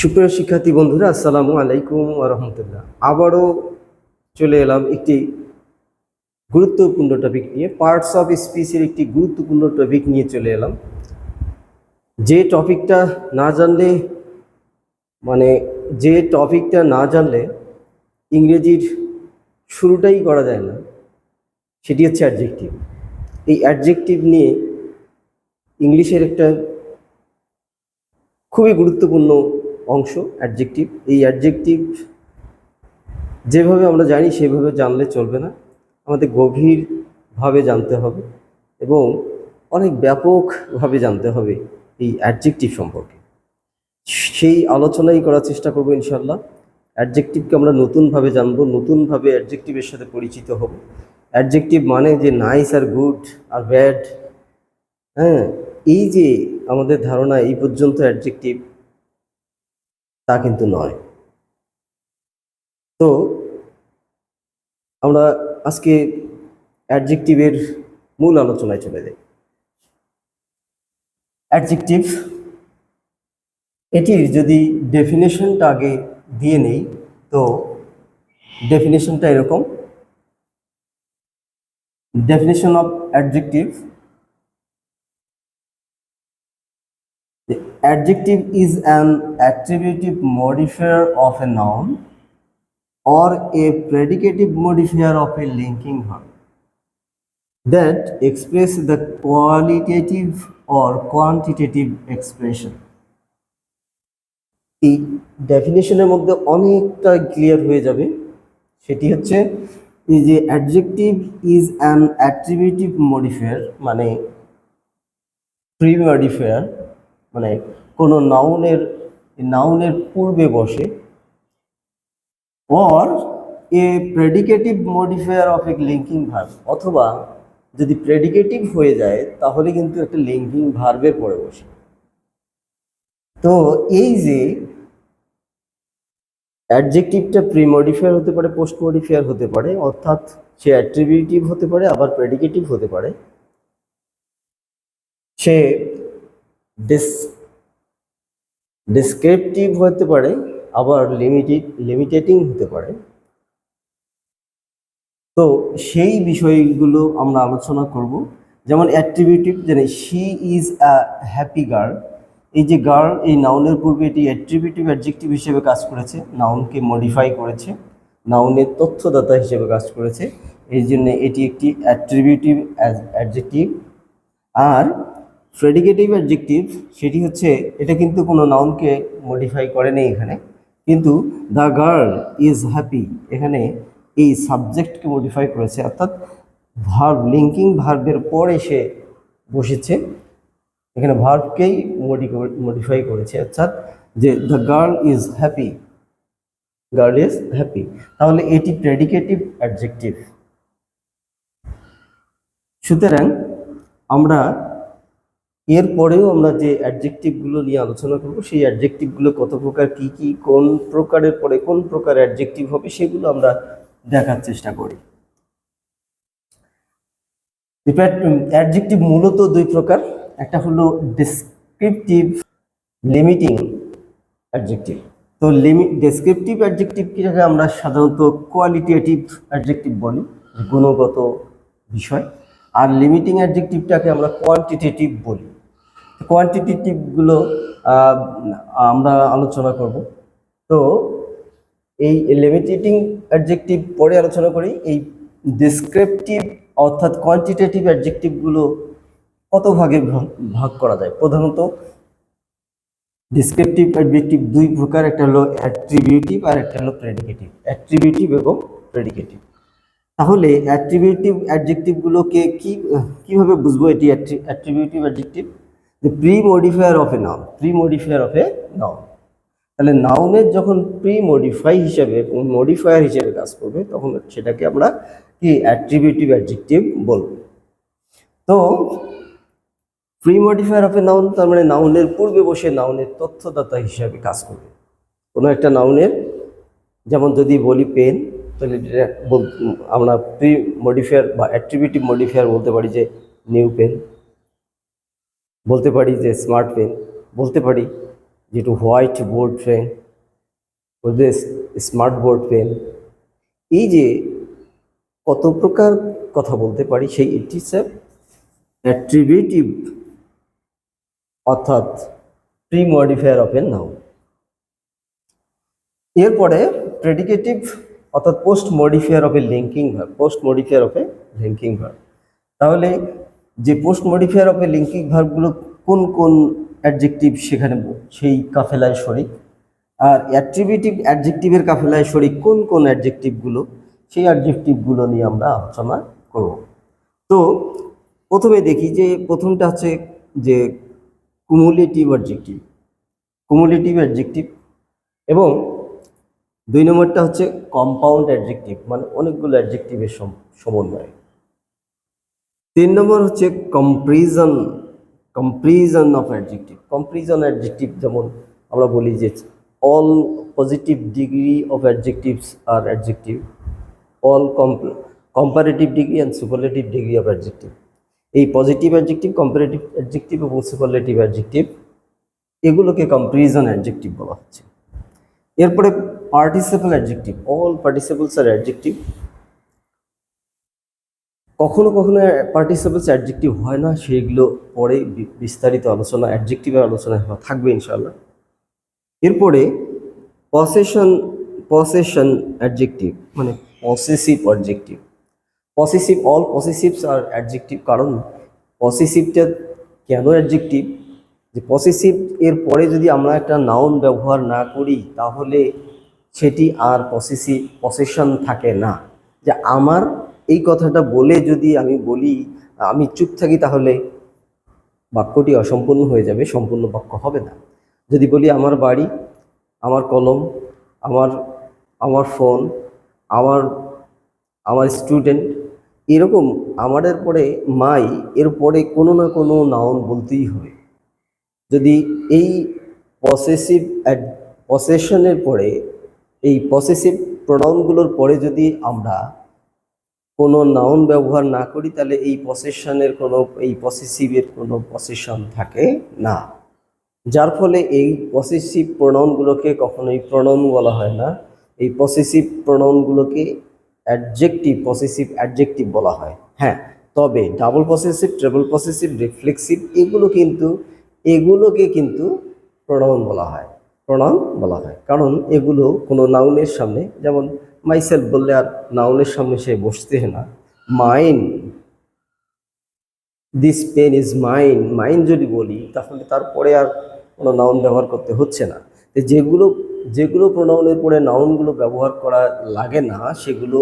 সুপ্রিয় শিক্ষার্থী বন্ধুরা, আসসালামু আলাইকুম রহমতুল্লাহ। আবারও চলে এলাম একটি গুরুত্বপূর্ণ টপিক নিয়ে পার্টস অফ স্পিচের একটি গুরুত্বপূর্ণ টপিক নিয়ে চলে এলাম। যে টপিকটা না জানলে মানে যে টপিকটা না জানলে ইংরেজির শুরুটাই করা যায় না, সেটি হচ্ছে অ্যাডজেক্টিভ এই অ্যাডজেক্টিভ নিয়ে ইংলিশের একটা খুবই গুরুত্বপূর্ণ অংশ অ্যাডজেক্টিভ এই অ্যাডজেক্টিভ যেভাবে আমরা জানি, সেভাবে জানলে চলবে না। আমাদের গভীরভাবে জানতে হবে এবং অনেক ব্যাপকভাবে জানতে হবে এই অ্যাডজেক্টিভ সম্পর্কে। সেই আলোচনাই করার চেষ্টা করব ইনশাল্লাহ অ্যাডজেক্টিভকে আমরা নতুনভাবে জানব, নতুনভাবে অ্যাডজেক্টিভের সাথে পরিচিত হব। অ্যাডজেক্টিভ মানে যে নাইস আর গুড আর ব্যাড হ্যাঁ এই যে আমাদের ধারণা, এই পর্যন্ত অ্যাডজেক্টিভ তা কিন্তু নয়। তো, আমরা আজকে অ্যাডজেক্টিভের মূল আলোচনায় চলে যাই। অ্যাডজেক্টিভ, এটির যদি ডেফিনেশনটা আগে দিয়ে নেই, তো ডেফিনেশনটা এরকম। Definition of adjective the adjective is an attributive modifier of a noun or a predicative modifier of a linking verb that express the qualitative or quantitative expression এই ডেফিনেশনের মধ্যে অনেকটা ক্লিয়ার হয়ে যাবে সেটি হচ্ছে যে adjective is an attributive modifier মানে pre modifier মানে কোনো নাউনের নাউনের পূর্বে বসে or a predicative modifier of a linking verb অথবা যদি প্রেডিকেটিভ হয়ে যায়, তাহলে কিন্তু একটা লিঙ্কিং ভার্বের পরে বসে। তো এই যে অ্যাডজেক্টিভটা প্রি মডিফায়ার হতে পারে পোস্ট মডিফায়ার হতে পারে, অর্থাৎ সে অ্যাট্রিবিউটিভ হতে পারে, আবার প্রেডিকেটিভ হতে পারে, সে ডিস ডিসক্রিপটিভ হতে পারে, আবার লিমিটেড লিমিটেটিং হতে পারে। তো সেই বিষয়গুলো আমরা আলোচনা করব। যেমন অ্যাট্রিবিউটিভ যেন she is a happy girl এই যে গার্ল এই নাউনের পূর্বে এটি অ্যাট্রিবিউটিভ অ্যাডজেক্টিভ হিসেবে কাজ করেছে। নাউনকে মডিফাই করেছে। নাউনের তথ্যদাতা হিসেবে কাজ করেছে। এই জন্য এটি একটি অ্যাট্রিবিউটিভ অ্যাডজেক্টিভ আর প্রেডিকেটিভ অ্যাডজেক্টিভ সেটি হচ্ছে, এটা কিন্তু কোনো নাউনকে মডিফাই করেনি এখানে। কিন্তু দ্য গার্ল ইজ হ্যাপি এখানে এই সাবজেক্টকে মডিফাই করেছে। অর্থাৎ ভার্ব লিঙ্কিং ভার্বের পর এসে বসেছে। এখানে ভার্বকেই মডিফাই করেছে। অর্থাৎ যে the girl is happy girl is happy তাহলে এটি প্রেডিকেটিভ অ্যাডজেক্টিভ সুতরাং আমরা এরপরেও আমরা যে অ্যাডজেক্টিভগুলো নিয়ে আলোচনা করব, সেই অ্যাডজেক্টিভগুলো কত প্রকার, কি কি, কোন প্রকারের পরে কোন প্রকার অ্যাডজেক্টিভ হবে, সেগুলো আমরা দেখার চেষ্টা করি। অ্যাডজেক্টিভ মূলত দুই প্রকার, একটা হলো ডেসক্রিপটিভ লিমিটিং অ্যাডজেক্টিভ তো লিমিট ডেসক্রিপটিভ অ্যাডজেক্টিভকে আমরা সাধারণত কোয়ালিটেটিভ অ্যাডজেক্টিভ বলি গুণগত বিষয়, আর লিমিটিং অ্যাডজেক্টিভটাকে আমরা কোয়ান্টিটেটিভ বলি। কোয়ান্টিটেটিভগুলো আমরা আলোচনা করব। তো এই লিমিটেটিং অ্যাডজেক্টিভ পরে আলোচনা করি। এই ডিসক্রিপটিভ অর্থাৎ কোয়ান্টিটেটিভ অ্যাডজেক্টিভগুলো কত ভাগে ভাগ- ভাগ করা যায়? প্রধানত ডিসক্রিপটিভ অ্যাডজেক্টিভ দুই প্রকার, একটা হলো অ্যাট্রিবিউটিভ আর একটা হলো প্রেডিকেটিভ অ্যাট্রিবিউটিভ এবং প্রেডিকেটিভ তাহলে অ্যাট্রিবিউটিভ অ্যাডজেক্টিভগুলোকে কি, কীভাবে বুঝব এটি অ্যাট্রিবিউটিভ অ্যাডজেক্টিভ যে pre modifier of a noun pre modifier of a noun তাহলে নাউনের যখন প্রি মডিফাই হিসেবে মডিফায়ার হিসেবে কাজ করবে, তখন সেটাকে আমরা কি? অ্যাট্রিবিউটিভ অ্যাডজেক্টিভ বলব। তো pre modifier of a noun তার মানে নাউনের পূর্বে বসে নাউনের তথ্যদাতা হিসাবে কাজ করবে। কোনো একটা নাউনের যেমন যদি বলি পেন তাহলে আমরা প্রি মডিফায়ার বা অ্যাট্রিবিউটিভ মডিফায়ার বলতে পারি যে নিউ পেন বলতে পারি যে স্মার্ট পেন বলতে পারি যেটু হোয়াইট বোর্ড পেন ওদের স্মার্ট বোর্ড পেন এই যে কত প্রকার কথা বলতে পারি সেই ইট ইস অ্যাট্রিবিউটিভ অর্থাৎ pre modifier of a noun এরপরে প্রেডিকেটিভ অর্থাৎ post modifier of a linking verb post modifier of a linking verb তাহলে যে post modifier of a linking ভার্বগুলো কোন কোন অ্যাডজেক্টিভ সেখানে সেই কাফেলায় শরিক। আর অ্যাট্রিবিউটিভ অ্যাডজেক্টিভের কাফেলায় শরিক কোন কোন অ্যাডজেক্টিভগুলো সেই অ্যাডজেক্টিভগুলো নিয়ে আমরা আলোচনা করব। তো প্রথমে দেখি যে প্রথমটা হচ্ছে যে কুমুলেটিভ অ্যাডজেক্টিভ কুমুলেটিভ অ্যাডজেক্টিভ এবং দুই নম্বরটা হচ্ছে কম্পাউন্ড অ্যাডজেক্টিভ মানে অনেকগুলো অ্যাডজেক্টিভের সম- সমন্বয়। তিন নম্বর হচ্ছে comparison comparison of adjective comparison adjective যেমন আমরা বলি যে all positive degree of adjectives are adjective all comparative degree and superlative degree of adjective এই পজিটিভ অ্যাডজেক্টিভ কম্পারেটিভ অ্যাডজেক্টিভ এবং সুপারলেটিভ অ্যাডজেক্টিভ এগুলোকে কম্প্রিজন অ্যাডজেক্টিভ বলা হচ্ছে। এরপরে participial adjective all participles are adjective কখনো কখনো পার্টিসিপলস অ্যাডজেক্টিভ হয় না, সেগুলো পরে বিস্তারিত আলোচনা অ্যাডজেক্টিভের আলোচনা থাকবে ইনশাল্লাহ এরপরে পসেশন পসেশন অ্যাডজেক্টিভ মানে possessive adjective possessive all possessives are adjective কারণ পসেসিভটা কেন অ্যাডজেক্টিভ যে পসেসিভ এর পরে যদি আমরা একটা নাউন ব্যবহার না করি, তাহলে সেটি আর পসেসিভ পসেশন থাকে না। যে আমার এই কথাটা বলে যদি আমি বলি, আমি চুপ থাকি তাহলে বাক্যটি অসম্পূর্ণ হয়ে যাবে, সম্পূর্ণ বাক্য হবে না। যদি বলি আমার বাড়ি, আমার কলম, আমার আমার ফোন, আমার আমার স্টুডেন্ট এরকম আমাদের পরে মাই, এর পরে কোনো না কোনো নাউন বলতেই হবে। যদি এই পসেসিভ অ্যাড পসেশনের পরে, এই পসেসিভ প্রোনাউনগুলোর পরে যদি আমরা কোনো নাউন ব্যবহার না করি, তাহলে এই পসেশনের কোনো, এই পসেসিভের কোনো পসেশন থাকে না। যার ফলে এই পসেসিভ প্রোনাউনগুলোকে কখনোই প্রোনাউন বলা হয় না। এই পসেসিভ প্রোনাউনগুলোকে অ্যাডজেক্টিভ পসেসিভ অ্যাডজেক্টিভ বলা হয়। হ্যাঁ তবে double possessive treble possessive reflexive এগুলো কিন্তু, এগুলোকে কিন্তু প্রণাউন বলা হয়। প্রণাউন বলা হয়। কারণ এগুলো কোনো নাউনের সামনে, যেমন মাইসেলফ বললে আর নাউনের সামনে সে বসতে না। Mine this pen is mine mine যদি বলি, তাহলে তারপরে আর কোনো নাউন ব্যবহার করতে হচ্ছে না। যেগুলো যেগুলো প্রোনাউনের পরে নাউনগুলো ব্যবহার করা লাগে না, সেগুলো,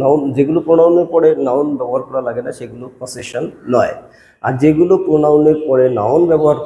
নাউন, যেগুলো প্রোনাউনের পরে নাউন ব্যবহার করা লাগে না, সেগুলো পসেশন নয়। আর যেগুলো প্রোনাউনের পরে নাউন ব্যবহার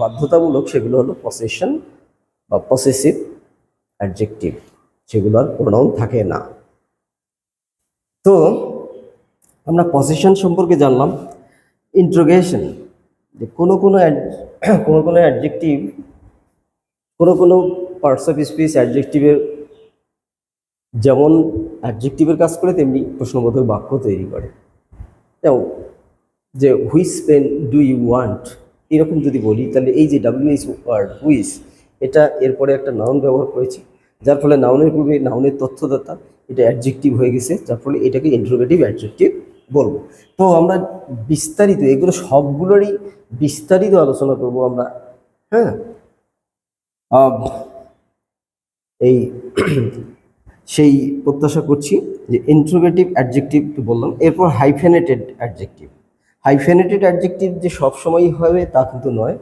বাধ্যতামূলক, সেগুলো হলো পসেশন বা পসেসিভ অ্যাডজেক্টিভ সেগুলো আর প্রোনাউন থাকে না। তো আমরা পসেশন সম্পর্কে জানলাম ইন্ট্রোগেশন যে কোনো কোনো কোনো কোনো অ্যাডজেক্টিভ কোনো কোনো পার্টস অফ স্পিচ অ্যাডজেক্টিভের যেমন অ্যাডজেক্টিভের কাজ করে, তেমনি প্রশ্নবোধক বাক্য তৈরি করে। যেমন, যে হুইস পেন ডু ইউ ওয়ান্ট এরকম যদি বলি, তাহলে এই যে ডাব্লিউএইচ ওয়ার্ড হুইস এটা এরপরে একটা নাউন ব্যবহার করেছি। যার ফলে নাউনের পূর্বে নাউনের তথ্যদাতা এটা অ্যাডজেক্টিভ হয়ে গেছে, যার ফলে এটাকে ইন্ট্রোগেটিভ অ্যাডজেক্টিভ বলব। তো আমরা বিস্তারিত, এগুলো সবগুলোরই বিস্তারিত আলোচনা করব আমরা হ্যাঁ? এই সেই প্রত্যাশা করছি যে ইন্ট্রোগেটিভ অ্যাডজেক্টিভ বললাম, এরপর হাইফেনেটেড অ্যাডজেক্টিভ হাইফেনেটেড অ্যাডজেক্টিভ যে সবসময়ই হবে তা কিন্তু নয়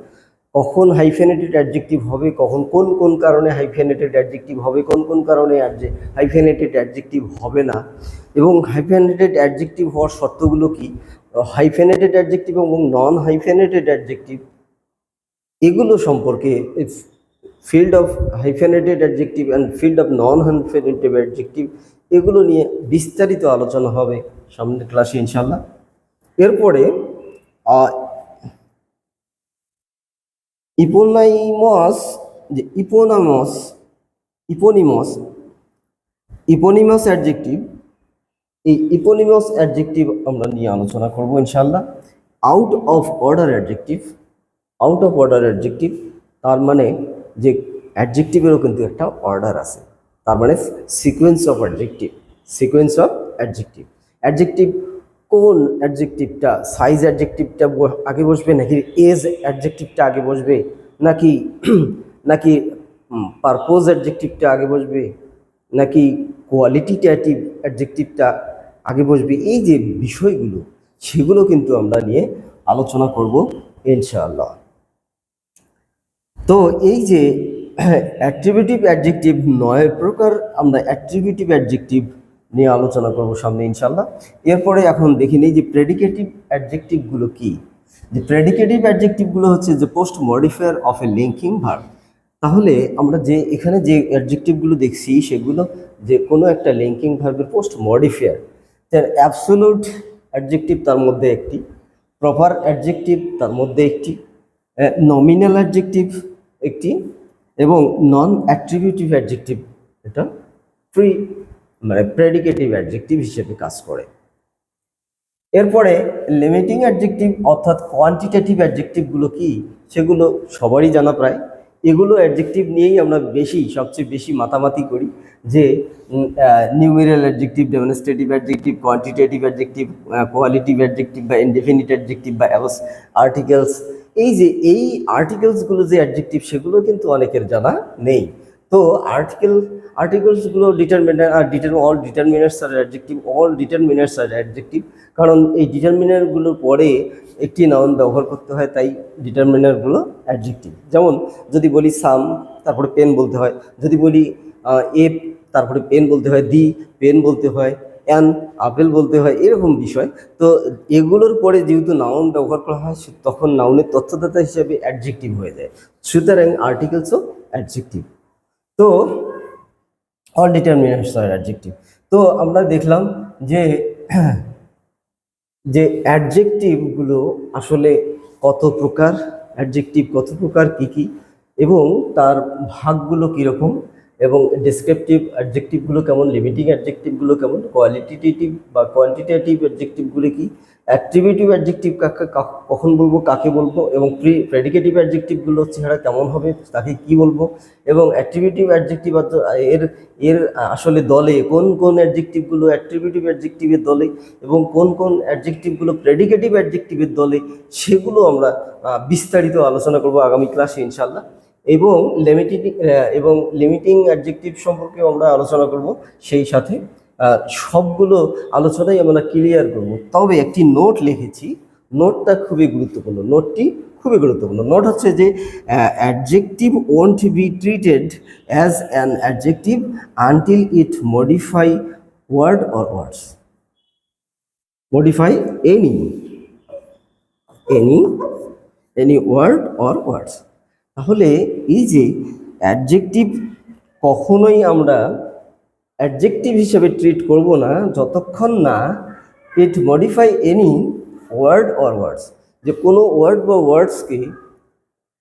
কখন হাইফেনেটেড অ্যাডজেক্টিভ হবে, কখন, কোন কোন কারণে হাইফেনেটেড অ্যাডজেক্টিভ হবে, কোন কোন কারণে হাইফেনেটেড অ্যাডজেক্টিভ হবে না। এবং হাইফেনেটেড অ্যাডজেক্টিভ হওয়ার শর্তগুলো কি? হাইফেনেটেড অ্যাডজেক্টিভ এবং নন হাইফেনেটেড অ্যাডজেক্টিভ এগুলো সম্পর্কে field of hyphenated adjective and field of non hyphenated adjective এগুলো নিয়ে বিস্তারিত আলোচনা হবে সামনের ক্লাসে ইনশাল্লাহ এরপরে ইপোনাইমস যে ইপোনামস ইপোনিমস ইপোনিমাস অ্যাডজেক্টিভ এই ইপোনিমাস অ্যাডজেক্টিভ আমরা নিয়ে আলোচনা করব ইনশাল্লাহ out of order adjective out of order adjective তার মানে যে অ্যাডজেক্টিভেরও কিন্তু একটা অর্ডার আছে। তার মানে sequence of adjective sequence of adjective adjective কোন অ্যাডজেক্টিভটা সাইজ অ্যাডজেক্টিভটা আগে বসবে নাকি এজ অ্যাডজেক্টিভটা আগে বসবে? নাকি নাকি পারপোজ অ্যাডজেক্টিভটা আগে বসবে? নাকি কোয়ালিটিটেটিভ অ্যাডজেক্টিভটা আগে বসবে? এই যে বিষয়গুলো, সেগুলো কিন্তু আমরা নিয়ে আলোচনা করব ইনশাআল্লাহ। তো এই যে অ্যাট্রিবিউটিভ অ্যাডজেক্টিভ নয় প্রকার আমরা অ্যাট্রিবিউটিভ অ্যাডজেক্টিভ নিয়ে আলোচনা করব সামনে ইনশাল্লাহ এরপরে এখন দেখি নিই যে প্রেডিকেটিভ অ্যাডজেক্টিভগুলো কি? যে প্রেডিকেটিভ অ্যাডজেক্টিভগুলো হচ্ছে যে post modifier of a linking verb তাহলে আমরা যে এখানে যে অ্যাডজেক্টিভগুলো দেখছি, সেগুলো যে কোনো একটা লিঙ্কিং ভার্বের পোস্ট মডিফায়ার তার অ্যাবসোলুট অ্যাডজেক্টিভ তার মধ্যে একটি প্রপার অ্যাডজেক্টিভ তার মধ্যে একটি নমিনাল অ্যাডজেক্টিভ একটি, এবং নন অ্যাট্রিবিউটিভ অ্যাডজেক্টিভ এটা প্রি মানে প্রেডিকেটিভ অ্যাডজেক্টিভ হিসেবে কাজ করে। এরপরে লিমিটিং অ্যাডজেক্টিভ অর্থাৎ কোয়ান্টিটেটিভ অ্যাডজেক্টিভগুলো কি, সেগুলো সবারই জানা প্রায়। এগুলো অ্যাডজেক্টিভ নিয়েই আমরা বেশি, সবচেয়ে বেশি মাতামাতি করি যে numeral adjective demonstrative adjective quantitative adjective qualitative adjective বা ইনডেফিনিট অ্যাডজেক্টিভ বা অ্যাবস আর্টিকেলস এই যে, এই আর্টিকেলসগুলো যে অ্যাডজেক্টিভ সেগুলো কিন্তু অনেকের জানা নেই। তো article আর্টিকেলসগুলো determiner are deter all determiners are adjective all determiners are adjective কারণ এই ডিটারমিনারগুলোর পরে একটি নাউন ব্যবহার করতে হয়, তাই ডিটারমিনারগুলো অ্যাডজেক্টিভ যেমন যদি বলি সাম তারপরে পেন বলতে হয়। যদি বলি এ তারপরে পেন বলতে হয় দি পেন বলতে হয় অ্যান আপেল বলতে হয়, এরকম বিষয়। তো এগুলোর পরে যেহেতু নাউন ব্যবহার করা হয় তখন নাউনের তথ্যদাতা হিসেবে অ্যাডজেক্টিভ হয়ে যায়। সুতরাং আর্টিকেলসও অ্যাডজেক্টিভ তো অল ডিটারমিনেন্টস আর অ্যাডজেক্টিভ তো আমরা দেখলাম যে যে অ্যাডজেক্টিভগুলো আসলে কত প্রকার অ্যাডজেক্টিভ কত প্রকার, কি কি, এবং তার ভাগগুলো কীরকম এবং ডেসক্রিপটিভ অ্যাডজেক্টিভগুলো কেমন লিমিটিং অ্যাডজেক্টিভগুলো কেমন কোয়ালিটিটেটিভ বা কোয়ান্টিটেটিভ অ্যাডজেক্টিভগুলো কি অ্যাট্রিবিউটিভ অ্যাডজেক্টিভ কাকে কখন বলব, কাকে বলব এবং প্রি প্রেডিকেটিভ অ্যাডজেক্টিভগুলো চেহারা কেমন হবে, তাকে কি বলব এবং অ্যাট্রিবিউটিভ অ্যাডজেক্টিভ এর এর আসলে দলে কোন কোন অ্যাডজেক্টিভগুলো অ্যাট্রিবিউটিভ অ্যাডজেক্টিভের দলে এবং কোন কোন অ্যাডজেক্টিভগুলো প্রেডিকেটিভ অ্যাডজেক্টিভের দলে, সেগুলো আমরা বিস্তারিত আলোচনা করব আগামী ক্লাসে ইনশাল্লাহ এবং লিমিটিং এবং লিমিটিং অ্যাডজেক্টিভ সম্পর্কেও আমরা আলোচনা করব সেই সাথে। সবগুলো আলোচনাই আমরা ক্লিয়ার করব। তবে একটি নোট লিখেছি। নোটটা খুবই গুরুত্বপূর্ণ। নোটটি খুবই গুরুত্বপূর্ণ। নোট হচ্ছে যে adjective won't be treated as an adjective until it modify word or words modify any any any word or words তাহলে এই যে অ্যাডজেক্টিভ কখনোই আমরা অ্যাডজেক্টিভ হিসেবে ট্রিট করব না, যতক্ষণ না it modify any word or words যে কোনো ওয়ার্ড বা ওয়ার্ডসকে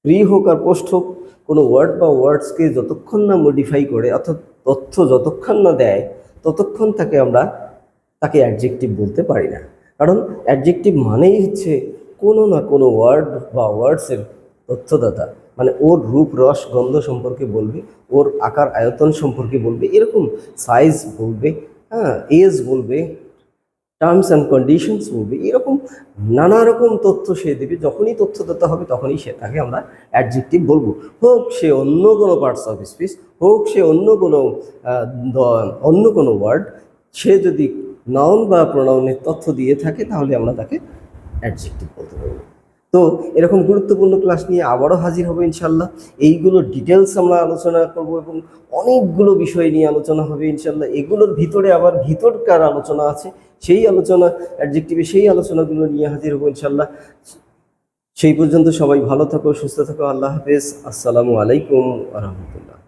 প্রি হোক আর পোস্ট হোক, কোনো ওয়ার্ড বা ওয়ার্ডসকে যতক্ষণ না মডিফাই করে, অর্থাৎ তথ্য যতক্ষণ না দেয়, ততক্ষণ তাকে আমরা তাকে অ্যাডজেক্টিভ বলতে পারি না। কারণ অ্যাডজেক্টিভ মানেই হচ্ছে কোনো না কোনো ওয়ার্ড বা ওয়ার্ডসের তথ্যদাতা। মানে ওর রূপ, রস, গন্ধ সম্পর্কে বলবে, ওর আকার, আয়তন সম্পর্কে বলবে, এরকম সাইজ বলবে হ্যাঁ এজ বলবে টার্মস অ্যান্ড কন্ডিশনস বলবে, এরকম নানা রকম তথ্য সে দেবে, যখনই তথ্যদাতা হবে তখনই সে তাকে আমরা অ্যাডজেক্টিভ বলব। হোক সে অন্য কোনো পার্টস অফ স্পিচ হোক সে অন্য কোনো অন্য কোনো ওয়ার্ড সে যদি নাউন বা প্রোনাউনের তথ্য দিয়ে থাকে, তাহলে আমরা তাকে অ্যাডজেক্টিভ বলতে পারব। তো এরকম গুরুত্বপূর্ণ ক্লাস নিয়ে আবারও হাজির হবে ইনশাল্লাহ এইগুলো ডিটেলস আমরা আলোচনা করব এবং অনেকগুলো বিষয় নিয়ে আলোচনা হবে ইনশাল্লাহ এগুলোর ভিতরে আবার ভিতরকার আলোচনা আছে, সেই আলোচনা অ্যাডজেক্টিভে সেই আলোচনাগুলো নিয়ে হাজির হব ইনশাল্লাহ সেই পর্যন্ত সবাই ভালো থাকো, সুস্থ থাকো, আল্লাহ হাফেজ। আসসালামু আলাইকুম রহমতুল্লাহ।